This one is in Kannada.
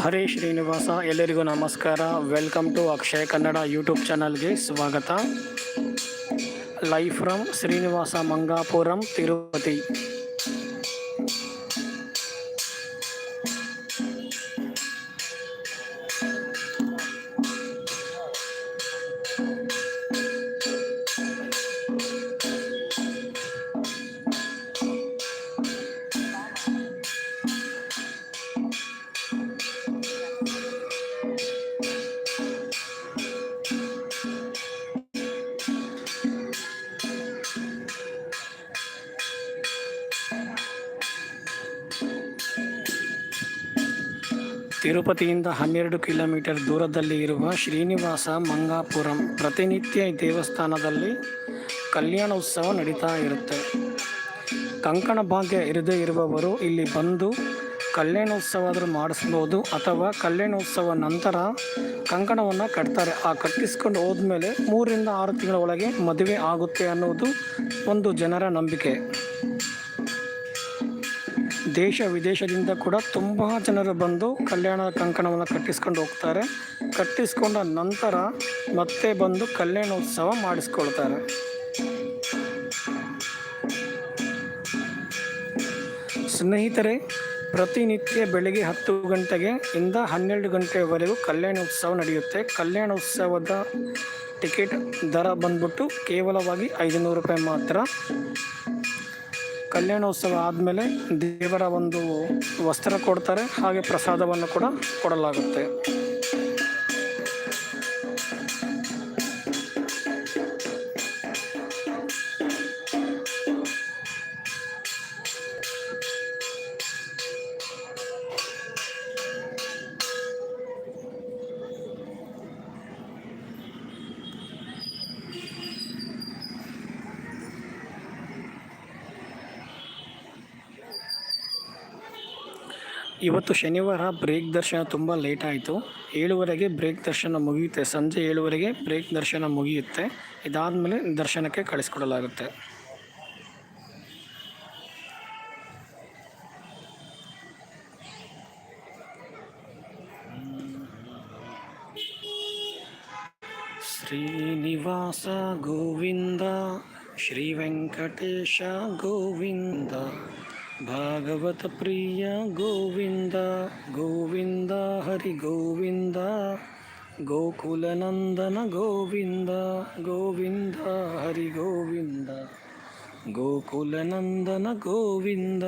ಹರೇ ಶ್ರೀನಿವಾಸ ಎಲ್ಲರಿಗೂ ನಮಸ್ಕಾರ welcome to Akshaya Kannada YouTube ಚಾನಲ್ಗೆ ಸ್ವಾಗತ ಲೈವ್ ಫ್ರಮ್ ಶ್ರೀನಿವಾಸ ಮಂಗಾಪುರಂ ತಿರುಪತಿ ತಿರುಪತಿಯಿಂದ ಹನ್ನೆರಡು ಕಿಲೋಮೀಟರ್ ದೂರದಲ್ಲಿ ಇರುವ ಶ್ರೀನಿವಾಸ ಮಂಗಾಪುರಂ ಪ್ರತಿನಿತ್ಯ ದೇವಸ್ಥಾನದಲ್ಲಿ ಕಲ್ಯಾಣೋತ್ಸವ ನಡೀತಾ ಇರುತ್ತೆ. ಕಂಕಣ ಭಾಗ್ಯ ಇರದೇ ಇರುವವರು ಇಲ್ಲಿ ಬಂದು ಕಲ್ಯಾಣೋತ್ಸವ ಆದರೂ ಮಾಡಿಸ್ಬೋದು ಅಥವಾ ಕಲ್ಯಾಣೋತ್ಸವ ನಂತರ ಕಂಕಣವನ್ನು ಕಟ್ತಾರೆ. ಆ ಕಟ್ಟಿಸ್ಕೊಂಡು ಹೋದ್ಮೇಲೆ ಮೂರರಿಂದ ಆರು ತಿಂಗಳ ಒಳಗೆ ಮದುವೆ ಆಗುತ್ತೆ ಅನ್ನೋದು ಒಂದು ಜನರ ನಂಬಿಕೆ. ದೇಶ ವಿದೇಶದಿಂದ ಕೂಡ ತುಂಬ ಜನರು ಬಂದು ಕಲ್ಯಾಣ ಕಂಕಣವನ್ನು ಕಟ್ಟಿಸ್ಕೊಂಡು ಹೋಗ್ತಾರೆ. ಕಟ್ಟಿಸ್ಕೊಂಡ ನಂತರ ಮತ್ತೆ ಬಂದು ಕಲ್ಯಾಣೋತ್ಸವ ಮಾಡಿಸ್ಕೊಳ್ತಾರೆ. ಸ್ನೇಹಿತರೆ, ಪ್ರತಿನಿತ್ಯ ಬೆಳಗ್ಗೆ ಹತ್ತು ಗಂಟೆಗೆ ಇಂದ ಹನ್ನೆರಡು ಗಂಟೆವರೆಗೂ ಕಲ್ಯಾಣೋತ್ಸವ ನಡೆಯುತ್ತೆ. ಕಲ್ಯಾಣೋತ್ಸವದ ಟಿಕೆಟ್ ದರ ಬಂದ್ಬಿಟ್ಟು ಕೇವಲವಾಗಿ ಐದುನೂರು ರೂಪಾಯಿ ಮಾತ್ರ. ಕಲ್ಯಾಣೋತ್ಸವ ಆದಮೇಲೆ ದೇವರ ಒಂದು ವಸ್ತ್ರ ಕೊಡ್ತಾರೆ ಹಾಗೆ ಪ್ರಸಾದವನ್ನು ಕೂಡ ಕೊಡಲಾಗುತ್ತೆ. ಇವತ್ತು ಶನಿವಾರ ಬ್ರೇಕ್ ದರ್ಶನ ತುಂಬ ಲೇಟ್ ಆಯಿತು. ಏಳುವರೆಗೆ ಬ್ರೇಕ್ ದರ್ಶನ ಮುಗಿಯುತ್ತೆ. ಸಂಜೆ ಏಳುವರೆಗೆ ಬ್ರೇಕ್ ದರ್ಶನ ಮುಗಿಯುತ್ತೆ. ಇದಾದಮೇಲೆ ದರ್ಶನಕ್ಕೆ ಕಳಿಸ್ಕೊಡಲಾಗುತ್ತೆ. ಶ್ರೀನಿವಾಸ ಗೋವಿಂದ ಶ್ರೀ ವೆಂಕಟೇಶ ಗೋವಿಂದ. ಭಾಗವತ ಪ್ರಿಯ ಗೋವಿಂದ ಗೋವಿಂದ ಹರಿ ಗೋವಿಂದ ಗೋಕುಲನಂದನ ಗೋವಿಂದ ಗೋವಿಂದ ಹರಿ ಗೋವಿಂದ ಗೋಕುಲನಂದನ ಗೋವಿಂದ